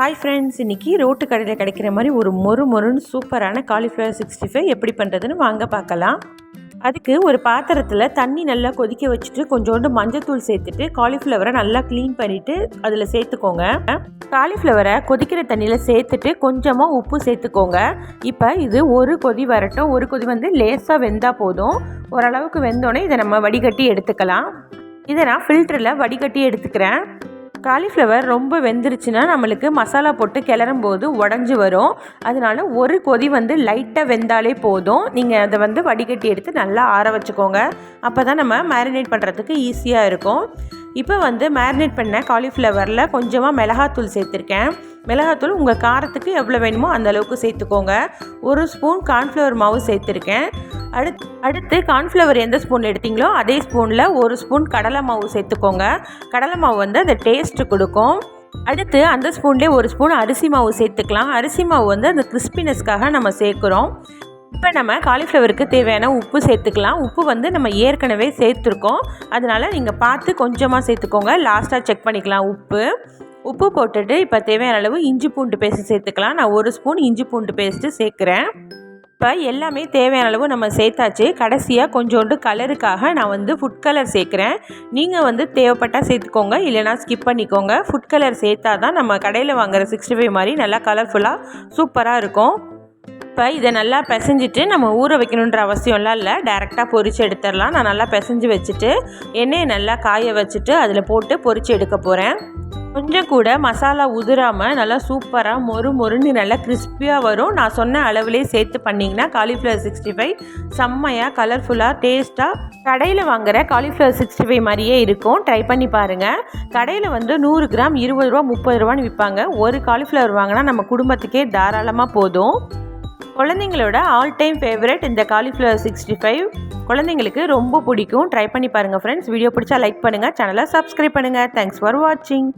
Hi friends இன்றைக்கி road கடையில் கிடைக்கிற மாதிரி ஒரு மொறு மொறுன்னு சூப்பரான காலிஃப்ளவர் சிக்ஸ்டி ஃபைவ் எப்படி பண்ணுறதுன்னு வாங்க பார்க்கலாம். அதுக்கு ஒரு பாத்திரத்தில் தண்ணி நல்லா கொதிக்க வச்சுட்டு கொஞ்சோண்டு மஞ்சத்தூள் சேர்த்துட்டு காலிஃப்ளவரை நல்லா க்ளீன் பண்ணிவிட்டு அதில் சேர்த்துக்கோங்க. காலிஃப்ளவரை கொதிக்கிற தண்ணியில் சேர்த்துட்டு கொஞ்சமாக உப்பு சேர்த்துக்கோங்க. இப்போ இது ஒரு கொதி வரட்டும். ஒரு கொதி வந்து லேசாக வெந்தால் போதும். ஓரளவுக்கு வெந்தோடனே இதை நம்ம வடிகட்டி எடுத்துக்கலாம். இதை நான் ஃபில்டரில் வடிகட்டி எடுத்துக்கிறேன். காலிஃப்ளவர் ரொம்ப வெந்துருச்சுன்னா நம்மளுக்கு மசாலா போட்டு கிளறும் போது உடஞ்சி வரும். அதனால ஒரு கொதி வந்து லைட்டாக வெந்தாலே போதும். நீங்கள் அதை வந்து வடிகட்டி எடுத்து நல்லா ஆற வச்சுக்கோங்க. அப்போ தான் நம்ம மேரினேட் பண்ணுறதுக்கு ஈஸியாக இருக்கும். இப்போ வந்து மேரினேட் பண்ண காலிஃப்ளவரில் கொஞ்சமாக மிளகாத்தூள் சேர்த்துருக்கேன். மிளகாத்தூள் உங்கள் காரத்துக்கு எவ்வளோ வேணுமோ அந்த அளவுக்கு சேர்த்துக்கோங்க. ஒரு ஸ்பூன் கார்ன்ஃப்ளவர் மாவு சேர்த்துருக்கேன். அடுத்து அடுத்து கார்ன்ஃப்ளவர் எந்த ஸ்பூன் எடுத்தீங்களோ அதே ஸ்பூனில் ஒரு ஸ்பூன் கடலை மாவு சேர்த்துக்கோங்க. கடலை மாவு வந்து அந்த டேஸ்ட்டு கொடுக்கும். அடுத்து அந்த ஸ்பூன்லேயே ஒரு ஸ்பூன் அரிசி மாவு சேர்த்துக்கலாம். அரிசி மாவு வந்து அந்த கிறிஸ்பினஸ்க்காக நம்ம சேர்க்குறோம். இப்போ நம்ம காலிஃப்ளவருக்கு தேவையான உப்பு சேர்த்துக்கலாம். உப்பு வந்து நம்ம ஏற்கனவே சேர்த்துருக்கோம். அதனால் நீங்கள் பார்த்து கொஞ்சமாக சேர்த்துக்கோங்க. லாஸ்ட்டாக செக் பண்ணிக்கலாம் உப்பு. உப்பு போட்டுட்டு இப்போ தேவையான அளவு இஞ்சி பூண்டு பேஸ்ட்டு சேர்த்துக்கலாம். நான் ஒரு ஸ்பூன் இஞ்சி பூண்டு பேஸ்ட்டு சேர்க்குறேன். இப்போ எல்லாமே தேவையான அளவு நம்ம சேர்த்தாச்சு. கடைசியாக கொஞ்சோண்டு கலருக்காக நான் வந்து ஃபுட் கலர் சேர்க்குறேன். நீங்கள் வந்து தேவைப்பட்டால் சேர்த்துக்கோங்க. இல்லைனா ஸ்கிப் பண்ணிக்கோங்க. ஃபுட் கலர் சேர்த்தா தான் நம்ம கடையில் வாங்குகிற சிக்ஸ்டி ஃபைவ் மாதிரி நல்லா கலர்ஃபுல்லாக சூப்பராக இருக்கும். இப்போ இதை நல்லா பிசைஞ்சிட்டு நம்ம ஊற வைக்கணுன்ற அவசியம்லாம் இல்லை. டேரெக்டாக பொரித்து எடுத்துடலாம். நான் நல்லா பிசைஞ்சு வச்சுட்டு எண்ணெயை நல்லா காய வச்சுட்டு அதில் போட்டு பொரித்து எடுக்க போகிறேன் கொஞ்சம் கூட மசாலா உதிராமல் நல்லா சூப்பராக மொறு மொறுன்னு நல்லா கிறிஸ்பியாக வரும். நான் சொன்ன அளவுலேயே சேர்த்து பண்ணிங்கன்னா காலிஃப்ளவர் சிக்ஸ்டி ஃபைவ் செம்மையாக கலர்ஃபுல்லாக டேஸ்ட்டாக கடையில் வாங்குகிற காலிஃப்ளவர் சிக்ஸ்டி ஃபைவ் மாதிரியே இருக்கும். ட்ரை பண்ணி பாருங்கள் கடையில் வந்து நூறு கிராம் இருபது ரூபா முப்பது ரூபான்னு விற்பாங்க ஒரு காலிஃப்ளவர் வாங்கினா நம்ம குடும்பத்துக்கே தாராளமாக போதும். குழந்தைங்களோட ஆல் டைம் ஃபேவரட் இந்த காலிஃப்ளவர் சிக்ஸ்டி ஃபைவ் குழந்தைங்களுக்கு ரொம்ப பிடிக்கும். ட்ரை பண்ணி பாருங்கள் ஃப்ரெண்ட்ஸ் வீடியோ பிடிச்சா லைக் பண்ணுங்கள் சேனலை சப்ஸ்கிரைப் பண்ணுங்கள் தேங்க்ஸ் ஃபார் வாட்சிங்